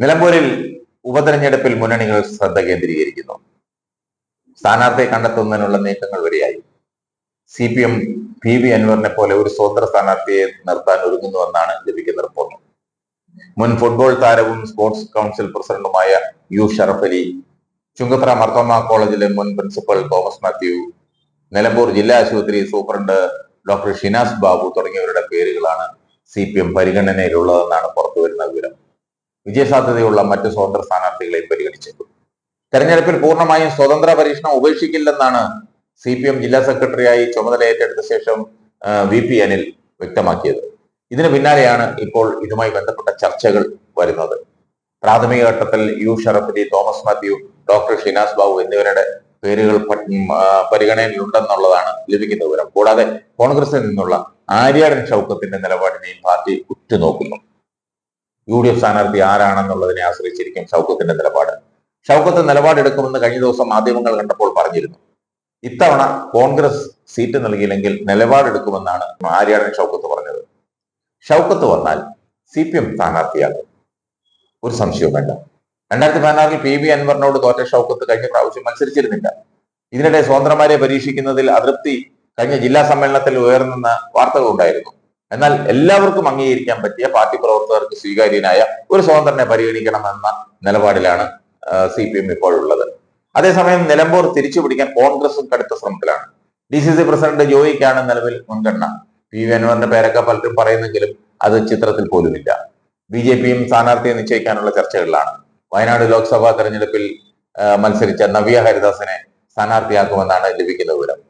നിലമ്പൂരിൽ ഉപതെരഞ്ഞെടുപ്പിൽ മുന്നണികൾ ശ്രദ്ധ കേന്ദ്രീകരിക്കുന്നു. സ്ഥാനാർത്ഥിയെ കണ്ടെത്തുന്നതിനുള്ള നീക്കങ്ങൾ വരെയായി. C P M P V അൻവറിനെ പോലെ ഒരു സ്വതന്ത്ര സ്ഥാനാർത്ഥിയെ നിർത്താൻ ഒരുങ്ങുന്നുവെന്നാണ് ലഭിക്കുന്ന റിപ്പോർട്ട്. മുൻ ഫുട്ബോൾ താരവും സ്പോർട്സ് കൗൺസിൽ പ്രസിഡന്റുമായ യു ഷറഫ് അലി ചുങ്കത്തറ മർത്തോമ കോളേജിലെ മുൻ പ്രിൻസിപ്പൽ തോമസ് മാത്യു നിലമ്പൂർ ജില്ലാ ആശുപത്രി സൂപ്രണ്ട് ഡോക്ടർ ഷിനാസ് ബാബു തുടങ്ങിയവരുടെ പേരുകളാണ് സി പി എം പരിഗണനയിലുള്ളതെന്നാണ് വിജയസാധ്യതയുള്ള മറ്റ് സ്വതന്ത്ര സ്ഥാനാർത്ഥികളെയും പരിഗണിച്ചേക്കും. തെരഞ്ഞെടുപ്പിൽ പൂർണമായും സ്വതന്ത്ര പരീക്ഷണം ഉപേക്ഷിക്കില്ലെന്നാണ് സി പി എം ജില്ലാ സെക്രട്ടറിയായി ചുമതല ഏറ്റെടുത്ത ശേഷം വി പി അനിൽ വ്യക്തമാക്കിയത്. ഇതിന് പിന്നാലെയാണ് ഇപ്പോൾ ഇതുമായി ബന്ധപ്പെട്ട ചർച്ചകൾ വരുന്നത്. പ്രാഥമിക ഘട്ടത്തിൽ U Sharafali Thomas Mathew doctor Shinas Babu എന്നിവരുടെ പേരുകൾ പരിഗണനയിലുണ്ടെന്നുള്ളതാണ് ലഭിക്കുന്ന വിവരം. കൂടാതെ കോൺഗ്രസിൽ നിന്നുള്ള ആര്യാടൻ ഷൗക്കത്തിന്റെ നിലപാടിനെയും പാർട്ടി ഉറ്റുനോക്കുന്നു. യു ഡി എഫ് സ്ഥാനാർത്ഥി ആരാണെന്നുള്ളതിനെ ആശ്രയിച്ചിരിക്കും ഷൗക്കത്തിന്റെ നിലപാട്. ഷൗക്കത്ത് നിലപാടെടുക്കുമെന്ന് കഴിഞ്ഞ ദിവസം മാധ്യമങ്ങൾ കണ്ടപ്പോൾ പറഞ്ഞിരുന്നു. ഇത്തവണ കോൺഗ്രസ് സീറ്റ് നൽകിയില്ലെങ്കിൽ നിലപാടെടുക്കുമെന്നാണ് ആര്യാടൻ ഷൗക്കത്ത് പറഞ്ഞത്. ഷൗക്കത്ത് വന്നാൽ സി പി എം സ്ഥാനാർത്ഥിയാകും. ഒരു സംശയവും വേണ്ട. രണ്ടായിരത്തി പതിനാറിൽ പി വി അൻവറിനോട് തോറ്റ ഷൗക്കത്ത് കഴിഞ്ഞ പ്രാവശ്യം മത്സരിച്ചിരുന്നില്ല. ഇതിനിടെ സ്വതന്ത്രമാരെ പരീക്ഷിക്കുന്നതിൽ അതൃപ്തി കഴിഞ്ഞ ജില്ലാ സമ്മേളനത്തിൽ ഉയർന്നെന്ന വാർത്തകൾ ഉണ്ടായിരുന്നു എന്നാൽ എല്ലാവർക്കും അംഗീകരിക്കാൻ പറ്റിയ പാർട്ടി പ്രവർത്തകർക്ക് സ്വീകാര്യനായ ഒരു സ്വതന്ത്രനെ പരിഗണിക്കണമെന്ന നിലപാടിലാണ് സി പി എം ഇപ്പോഴുള്ളത് അതേസമയം നിലമ്പൂർ തിരിച്ചു പിടിക്കാൻ കോൺഗ്രസും കടുത്ത ശ്രമത്തിലാണ്. ഡി സി സി പ്രസിഡന്റ് ജോയിക്കാണ് നിലവിൽ മുൻഗണന. പി വി അൻവറിന്റെ പേരൊക്കെ പലരും പറയുന്നെങ്കിലും അത് ചിത്രത്തിൽ പോലുമില്ല. ബി ജെ പിയും സ്ഥാനാർത്ഥിയെ നിശ്ചയിക്കാനുള്ള ചർച്ചകളിലാണ്. വയനാട് ലോക്സഭാ തെരഞ്ഞെടുപ്പിൽ മത്സരിച്ച നവ്യ ഹരിദാസിനെ സ്ഥാനാർത്ഥിയാക്കുമെന്നാണ് ലഭിക്കുന്ന വിവരം.